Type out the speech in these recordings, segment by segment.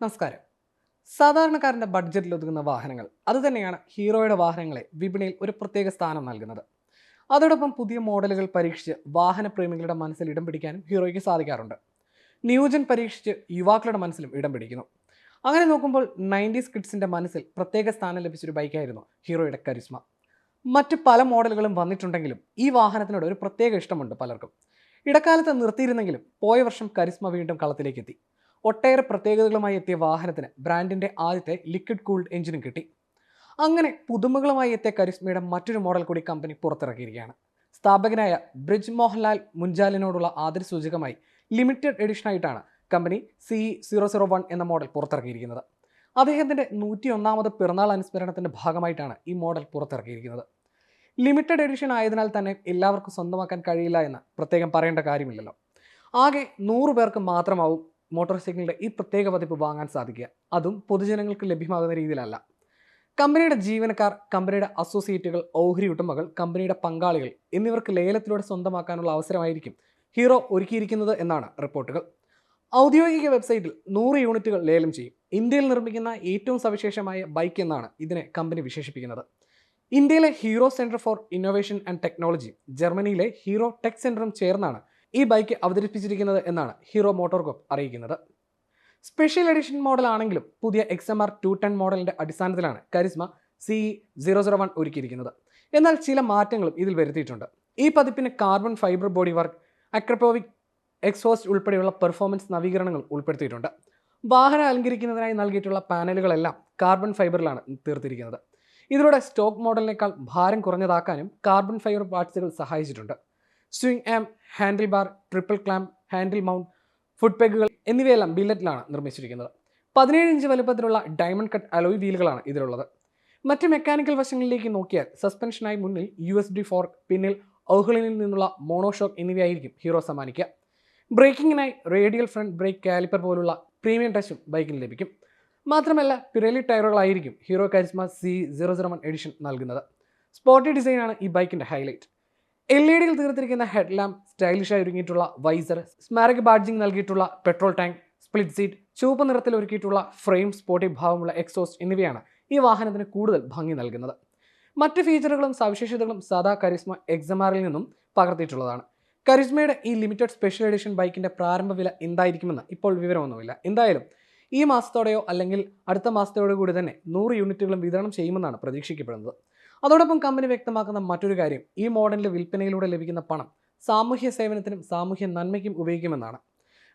നമസ്കാരം. സാധാരണക്കാരന്റെ ബഡ്ജറ്റിൽ ഒതുങ്ങുന്ന വാഹനങ്ങൾ അതുതന്നെയാണ് ഹീറോയുടെ വാഹനങ്ങളെ വിപണിയിൽ ഒരു പ്രത്യേക സ്ഥാനം നൽകുന്നത്. അതോടൊപ്പം പുതിയ മോഡലുകൾ പരീക്ഷിച്ച് വാഹനപ്രേമികളുടെ മനസ്സിൽ ഇടം പിടിക്കാനും ഹീറോയ്ക്ക് സാധിക്കാറുണ്ട്. ന്യൂജൻ പരീക്ഷിച്ച് യുവാക്കളുടെ മനസ്സിലും ഇടം പിടിക്കുന്നു. അങ്ങനെ നോക്കുമ്പോൾ നയന്റീസ് കിഡ്സിന്റെ മനസ്സിൽ പ്രത്യേക സ്ഥാനം ലഭിച്ചൊരു ബൈക്കായിരുന്നു ഹീറോയുടെ കരിസ്മ. മറ്റ് പല മോഡലുകളും വന്നിട്ടുണ്ടെങ്കിലും ഈ വാഹനത്തിനോട് ഒരു പ്രത്യേക ഇഷ്ടമുണ്ട് പലർക്കും. ഇടക്കാലത്ത് നിർത്തിയിരുന്നെങ്കിലും പോയ വർഷം കരിസ്മ വീണ്ടും കളത്തിലേക്ക് എത്തി ഒട്ടേറെ പ്രത്യേകതകളുമായി എത്തിയ വാഹനത്തിന് ബ്രാൻഡിന്റെ ആദ്യത്തെ ലിക്വിഡ് കൂൾഡ് എഞ്ചിനും കിട്ടി. അങ്ങനെ പുതുമകളുമായി എത്തിയ കരിസ്മയുടെ മറ്റൊരു മോഡൽ കൂടി കമ്പനി പുറത്തിറക്കിയിരിക്കുകയാണ്. സ്ഥാപകനായ ബ്രിജ് മോഹൻലാൽ മുൻജാലിനോടുള്ള ആദരസൂചകമായി limited എഡിഷനായിട്ടാണ് company C zero zero one എന്ന മോഡൽ പുറത്തിറക്കിയിരിക്കുന്നത്. അദ്ദേഹത്തിന്റെ നൂറ്റി ഒന്നാമത് പിറന്നാൾ അനുസ്മരണത്തിന്റെ ഭാഗമായിട്ടാണ് ഈ മോഡൽ പുറത്തിറക്കിയിരിക്കുന്നത്. ലിമിറ്റഡ് എഡിഷൻ ആയതിനാൽ തന്നെ എല്ലാവർക്കും സ്വന്തമാക്കാൻ കഴിയില്ല എന്ന് പ്രത്യേകം പറയേണ്ട കാര്യമില്ലല്ലോ. ആകെ നൂറ് പേർക്ക് മാത്രമാവും മോട്ടോർ സൈക്കിളിന്റെ ഈ പ്രത്യേക പതിപ്പ് വാങ്ങാൻ സാധിക്കുക. അതും പൊതുജനങ്ങൾക്ക് ലഭ്യമാകുന്ന രീതിയിലല്ല. കമ്പനിയുടെ ജീവനക്കാർ കമ്പനിയുടെ അസോസിയേറ്റുകൾ ഓഹരി ഉടമകൾ കമ്പനിയുടെ പങ്കാളികൾ എന്നിവർക്ക് ലേലത്തിലൂടെ സ്വന്തമാക്കാനുള്ള അവസരമായിരിക്കും ഹീറോ ഒരുക്കിയിരിക്കുന്നത് എന്നാണ് റിപ്പോർട്ടുകൾ. ഔദ്യോഗിക വെബ്സൈറ്റിൽ നൂറ് യൂണിറ്റുകൾ ലേലം ചെയ്യും. ഇന്ത്യയിൽ നിർമ്മിക്കുന്ന ഏറ്റവും സവിശേഷമായ ബൈക്ക് എന്നാണ് ഇതിനെ കമ്പനി വിശേഷിപ്പിക്കുന്നത്. ഇന്ത്യയിലെ Hero centre for innovation and technology ജർമ്മനിയിലെ ഹീറോ ടെക് സെന്ററും ചേർന്നാണ് ഈ ബൈക്ക് അവതരിപ്പിച്ചിരിക്കുന്നത് എന്നാണ് ഹീറോ മോട്ടോർ കോപ്പ് അറിയിക്കുന്നത്. സ്പെഷ്യൽ എഡിഷൻ മോഡൽ ആണെങ്കിലും പുതിയ X M R two ten മോഡലിന്റെ അടിസ്ഥാനത്തിലാണ് Karizma C zero zero one ഒരുക്കിയിരിക്കുന്നത്. എന്നാൽ ചില മാറ്റങ്ങളും ഇതിൽ വരുത്തിയിട്ടുണ്ട്. ഈ പതിപ്പിന് carbon fibre body work Akrapovic exhaust ഉൾപ്പെടെയുള്ള പെർഫോമൻസ് നവീകരണങ്ങൾ ഉൾപ്പെടുത്തിയിട്ടുണ്ട്. വാഹനം അലങ്കരിക്കുന്നതിനായി നൽകിയിട്ടുള്ള പാനലുകളെല്ലാം കാർബൺ ഫൈബറിലാണ് തീർത്തിരിക്കുന്നത്. ഇതിലൂടെ സ്റ്റോക്ക് മോഡലിനേക്കാൾ ഭാരം കുറഞ്ഞതാക്കാനും കാർബൺ ഫൈബർ പാർട്സുകൾ സഹായിച്ചിട്ടുണ്ട്. Swing arm handlebar triple clamp handle mount foot പെഗുകൾ എന്നിവയെല്ലാം ബില്ലറ്റിലാണ് നിർമ്മിച്ചിരിക്കുന്നത്. പതിനേഴ് ഇഞ്ച് വലുപ്പത്തിലുള്ള ഡയമണ്ട് കട്ട് അലോയ് വീലുകളാണ് ഇതിലുള്ളത്. മറ്റ് മെക്കാനിക്കൽ വശങ്ങളിലേക്ക് നോക്കിയാൽ സസ്പെൻഷനായി മുന്നിൽ യു എസ് ഡി ഫോർക്ക് പിന്നിൽ ഔഹ്ലിനിൽ നിന്നുള്ള മോണോഷോക്ക് എന്നിവയായിരിക്കും ഹീറോ സമ്മാനിക്കുക. ബ്രേക്കിങ്ങിനായി റേഡിയൽ ഫ്രണ്ട് ബ്രേക്ക് കാലിപ്പർ പോലുള്ള പ്രീമിയം ടച്ചും ബൈക്കിന് ലഭിക്കും. മാത്രമല്ല Pirelli ടയറുകളായിരിക്കും Hero Karizma C zero zero one edition നൽകുന്നത്. സ്പോർട്ടി ഡിസൈനാണ് ഈ ബൈക്കിന്റെ ഹൈലൈറ്റ് എൽ ഇ ഡികൾ തീർത്തിരിക്കുന്ന ഹെഡ് ലാമ്പ് സ്റ്റൈലിഷായി ഒരുങ്ങിയിട്ടുള്ള വൈസർ സ്മാരക ബാഡ്ജിംഗ് നൽകിയിട്ടുള്ള പെട്രോൾ ടാങ്ക് സ്പ്ലിറ്റ് സീറ്റ് ചുവപ്പ് നിറത്തിൽ ഒരുക്കിയിട്ടുള്ള ഫ്രെയിം സ്പോർട്ടി ഭാവമുള്ള എക്സോസ്റ്റ് എന്നിവയാണ് ഈ വാഹനത്തിന് കൂടുതൽ ഭംഗി നൽകുന്നത്. മറ്റ് ഫീച്ചറുകളും സവിശേഷതകളും സദാ കരിസ്മ എക്സമാറിൽ നിന്നും പകർത്തിയിട്ടുള്ളതാണ്. കരിസ്മയുടെ ഈ ലിമിറ്റഡ് സ്പെഷ്യൽ എഡിഷൻ ബൈക്കിന്റെ പ്രാരംഭ വില എന്തായിരിക്കുമെന്ന് ഇപ്പോൾ വിവരമൊന്നുമില്ല. എന്തായാലും ഈ മാസത്തോടെയോ അല്ലെങ്കിൽ അടുത്ത മാസത്തോടു കൂടി തന്നെ നൂറ് യൂണിറ്റുകളും വിതരണം ചെയ്യുമെന്നാണ് പ്രതീക്ഷിക്കപ്പെടുന്നത്. അതോടൊപ്പം കമ്പനി വ്യക്തമാക്കുന്ന മറ്റൊരു കാര്യം ഈ മോഡലിന്റെ വിൽപ്പനയിലൂടെ ലഭിക്കുന്ന പണം സാമൂഹ്യ സേവനത്തിനും സാമൂഹ്യ നന്മയ്ക്കും ഉപയോഗിക്കുമെന്നാണ്.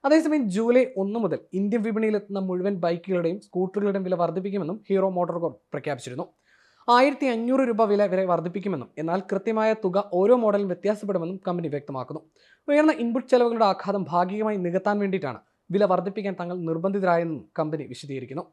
അതേസമയം ജൂലൈ ഒന്ന് മുതൽ ഇന്ത്യൻ വിപണിയിലെത്തുന്ന മുഴുവൻ ബൈക്കുകളുടെയും സ്കൂട്ടറുകളുടെയും വില വർദ്ധിപ്പിക്കുമെന്നും ഹീറോ മോട്ടോർ പ്രഖ്യാപിച്ചിരുന്നു. ആയിരത്തി അഞ്ഞൂറ് രൂപ വില വരെ വർദ്ധിപ്പിക്കുമെന്നും എന്നാൽ കൃത്യമായ തുക ഓരോ മോഡലും വ്യത്യാസപ്പെടുമെന്നും കമ്പനി വ്യക്തമാക്കുന്നു. ഉയർന്ന ഇൻപുട്ട് ചെലവുകളുടെ ആഘാതം ഭാഗികമായി നികത്താൻ വേണ്ടിയിട്ടാണ് വില വർദ്ധിപ്പിക്കാൻ തങ്ങൾ നിർബന്ധിതരായെന്നും കമ്പനി വിശദീകരിക്കുന്നു.